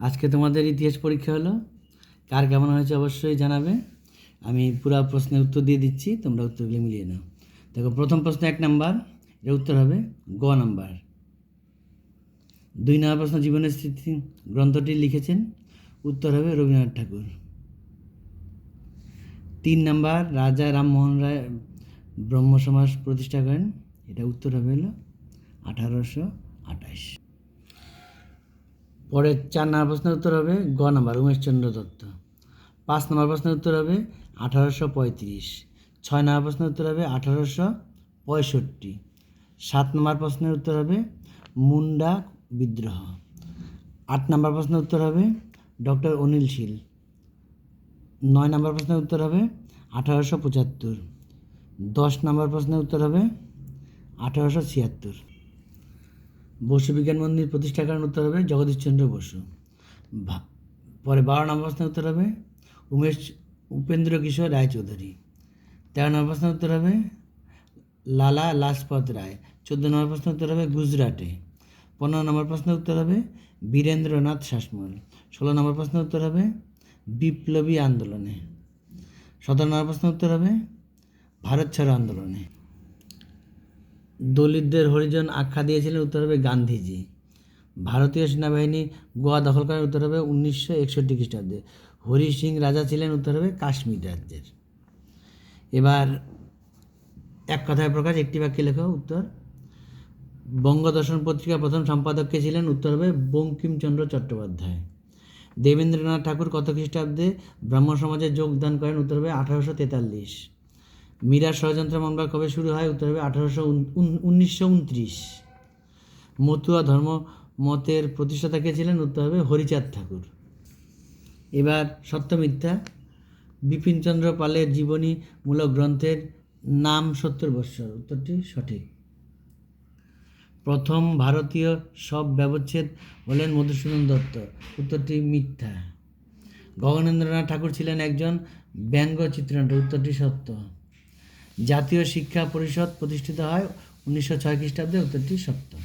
আজকে তোমাদের ইতিহাস পরীক্ষা হলো। কার কেমন হয়েছে অবশ্যই জানাবে। আমি পুরো প্রশ্নের উত্তর দিয়ে দিচ্ছি, তোমরা উত্তরগুলো মিলিয়ে নাও। দেখো, প্রথম প্রশ্ন এক নাম্বার, এর উত্তর হবে গ নাম্বার। দুই নম্বর প্রশ্ন, জীবনের স্মৃতি গ্রন্থটি লিখেছেন, উত্তর হবে রবীন্দ্রনাথ ঠাকুর। তিন নাম্বার, রাজা রামমোহন রায় ব্রহ্ম সমাজ প্রতিষ্ঠা করেন, এটা উত্তর হবে হলো আঠারোশো আঠাশ পরে চার নম্বর প্রশ্নের উত্তর হবে গ নম্বর উমেশচন্দ্র দত্ত। পাঁচ নম্বর প্রশ্নের উত্তর হবে আঠারোশো পঁয়ত্রিশ। ছয় নম্বর প্রশ্নের উত্তর হবে আঠারোশো পঁয়ষট্টি। সাত নম্বর প্রশ্নের উত্তর হবে মুন্ডা বিদ্রোহ। আট নম্বর প্রশ্নের উত্তর হবে ডক্টর অনিল শীল। নয় নম্বর প্রশ্নের উত্তর হবে আঠারোশো পঁচাত্তর। দশ নম্বর প্রশ্নের উত্তর হবে আঠারোশো ছিয়াত্তর। বসু বিজ্ঞান মন্দির প্রতিষ্ঠা করার উত্তর হবে জগদীশচন্দ্র বসু। পরে বারো নম্বর প্রশ্নের উত্তর হবে উমেশ উপেন্দ্র কিশোর রায়চৌধুরী। তেরো নম্বর প্রশ্নের উত্তর হবে লালা লাজপত রায়। চোদ্দ নম্বর প্রশ্নের উত্তর হবে গুজরাটে। পনেরো নম্বর প্রশ্নের উত্তর হবে বীরেন্দ্রনাথ শাসমল। ষোলো নম্বর প্রশ্নের উত্তর হবে বিপ্লবী আন্দোলনে। সতেরো নম্বর প্রশ্নের উত্তর হবে ভারত ছাড়ো আন্দোলনে। দলিতদের হরিজন আখ্যা দিয়েছিলেন উত্তর হবে গান্ধীজি। ভারতীয় সেনাবাহিনী গোয়া দখল করার উত্তর হবে উনিশশো একষট্টি খ্রিস্টাব্দে। হরি সিং রাজা ছিলেন উত্তর হবে কাশ্মীর রাজ্যের। এবার এক কথায় প্রকাশ, একটি বাক্যে লেখো, উত্তর, বঙ্গদর্শন পত্রিকার প্রথম সম্পাদককে ছিলেন? উত্তর হবে বঙ্কিমচন্দ্র চট্টোপাধ্যায়। দেবেন্দ্রনাথ ঠাকুর কত খ্রিস্টাব্দে ব্রাহ্ম সমাজে যোগদান করেন? উত্তর হবে আঠারোশো তেতাল্লিশ। মীরার ষড়যন্ত্র মামলা কবে শুরু হয়? উত্তর হবে আঠারোশো উনিশশো উনত্রিশ। মতুয়া ধর্ম মতের প্রতিষ্ঠাতা কে ছিলেন? উত্তর হবে হরিচাঁদ ঠাকুর। এবার সত্য মিথ্যা। বিপিনচন্দ্র পালের জীবনীমূলক গ্রন্থের নাম সত্তর বৎসর। উত্তরটি সঠিক। প্রথম ভারতীয় সব ব্যবচ্ছেদ হলেন মধুসূদন দত্ত। উত্তরটি মিথ্যা। গগনেন্দ্রনাথ ঠাকুর ছিলেন একজন ব্যঙ্গ চিত্রনাট্য উত্তরটি সত্য। জাতীয় শিক্ষা পরিষদ প্রতিষ্ঠিত হয় উনিশশো ছয় খ্রিস্টাব্দে, উত্তরটি সত্য।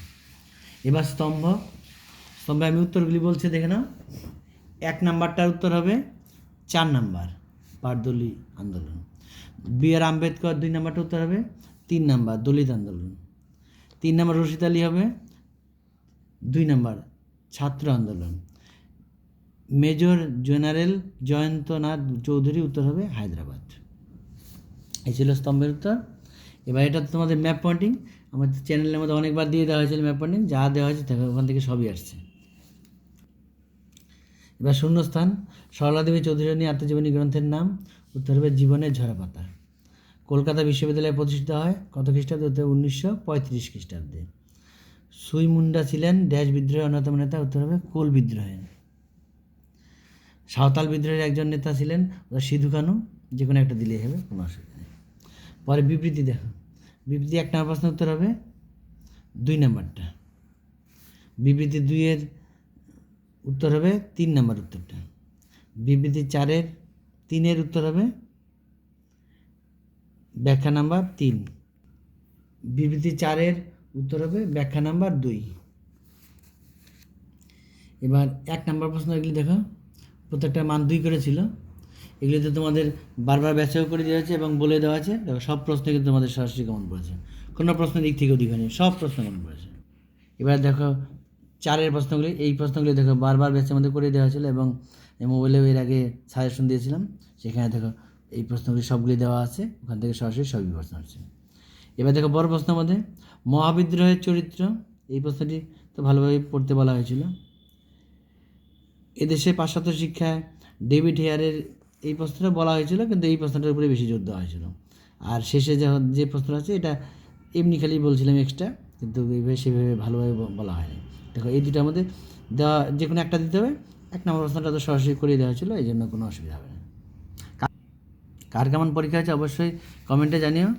এবার স্তম্ভ। স্তম্ভে আমি উত্তরগুলি বলছি, দেখে নাও। এক নাম্বারটার উত্তর হবে চার নাম্বার পারদলি আন্দোলন। বি আর আম্বেদকর দুই নাম্বারটা উত্তর হবে তিন নাম্বার, দলিত আন্দোলন। তিন নাম্বার রশিদ আলী হবে দুই নাম্বার, ছাত্র আন্দোলন। মেজর জেনারেল জয়ন্তনাথ চৌধুরী উত্তর হবে হায়দ্রাবাদ। এই ছিল স্তম্ভের উত্তর। এবার এটা তোমাদের ম্যাপ পয়েন্টিং আমাদের চ্যানেলের মধ্যে অনেকবার দিয়ে দেওয়া হয়েছিল ম্যাপ পয়েন্টিং যা দেওয়া হয়েছে ওখান থেকে সবই আসছে। এবার শূন্যস্থান। সরলা দেবী চৌধুরানী আত্মজীবনী গ্রন্থের নাম, উত্তর হবে জীবনের ঝরা পাতা কলকাতা বিশ্ববিদ্যালয়ে প্রতিষ্ঠিত হয় কত খ্রিস্টাব্দে? উত্তর উনিশশো পঁয়ত্রিশ খ্রিস্টাব্দে। সুই মুন্ডা ছিলেন ড্যাশ বিদ্রোহের অন্যতম নেতা, উত্তর হবে কোল বিদ্রোহে সাঁওতাল বিদ্রোহের একজন নেতা ছিলেন সিধু কানু যে কোনো একটা দিলেই হবে, কোনো অসুবিধা পরে বিবৃতি দেখো। বিবৃতি এক নম্বর প্রশ্ন উত্তর হবে দুই নাম্বারটা। বিবৃতি দুইয়ের উত্তর হবে তিন নাম্বার উত্তরটা। বিবৃতি চারের, তিনের উত্তর হবে ব্যাখ্যা নাম্বার তিন। বিবৃতি চারের উত্তর হবে ব্যাখ্যা নাম্বার দুই। এবার এক নাম্বার প্রশ্ন এগুলি দেখো, প্রত্যেকটা মান দুই করেছিল এগুলিতে তোমাদের বারবার ব্যাখ্যাও করে দেওয়া আছে এবং বলে দেওয়া আছে দেখো, সব প্রশ্ন কিন্তু তোমাদের সরাসরি কমন পড়েছে। কোনো প্রশ্নের দিক থেকে অধিক হয়নি সব প্রশ্ন কমন পড়েছে। এবার দেখো, চারের প্রশ্নগুলি, এই প্রশ্নগুলি দেখো, বারবার ব্যাচের মধ্যে করে দেওয়া হয়েছিল এবং এই মোবাইলেও এর আগে সাজেশন দিয়েছিলাম। সেখানে দেখো, এই প্রশ্নগুলি সবগুলি দেওয়া আছে, ওখান থেকে সরাসরি সবই প্রশ্ন আসছে। এবার দেখো, বড় প্রশ্নের মধ্যে, মহাবিদ্রোহের চরিত্র, এই প্রশ্নটি তো ভালোভাবে পড়তে বলা হয়েছিল। এদেশে পাশ্চাত্য শিক্ষায় ডেভিড হেয়ারের এই প্রশ্নটা বলা হয়েছিল, কিন্তু এই প্রশ্নটার উপরে বেশি জোর দেওয়া হয়েছিল। আর শেষে যে যে প্রশ্ন আছে, এটা এমনি খালি বলছিলাম এক্সট্রা কিন্তু এইভাবে সেভাবে ভালোভাবে বলা হয়নি। দেখো, এই দুটার আমাদের দেওয়া যে কোনো একটা দিতে হবে। এক নম্বর প্রশ্নটা তো সরাসরি করে দেওয়া হয়েছিল, এই জন্য কোনো অসুবিধা হবে না। কার কেমন পরীক্ষা হয়েছে অবশ্যই কমেন্টে জানিও।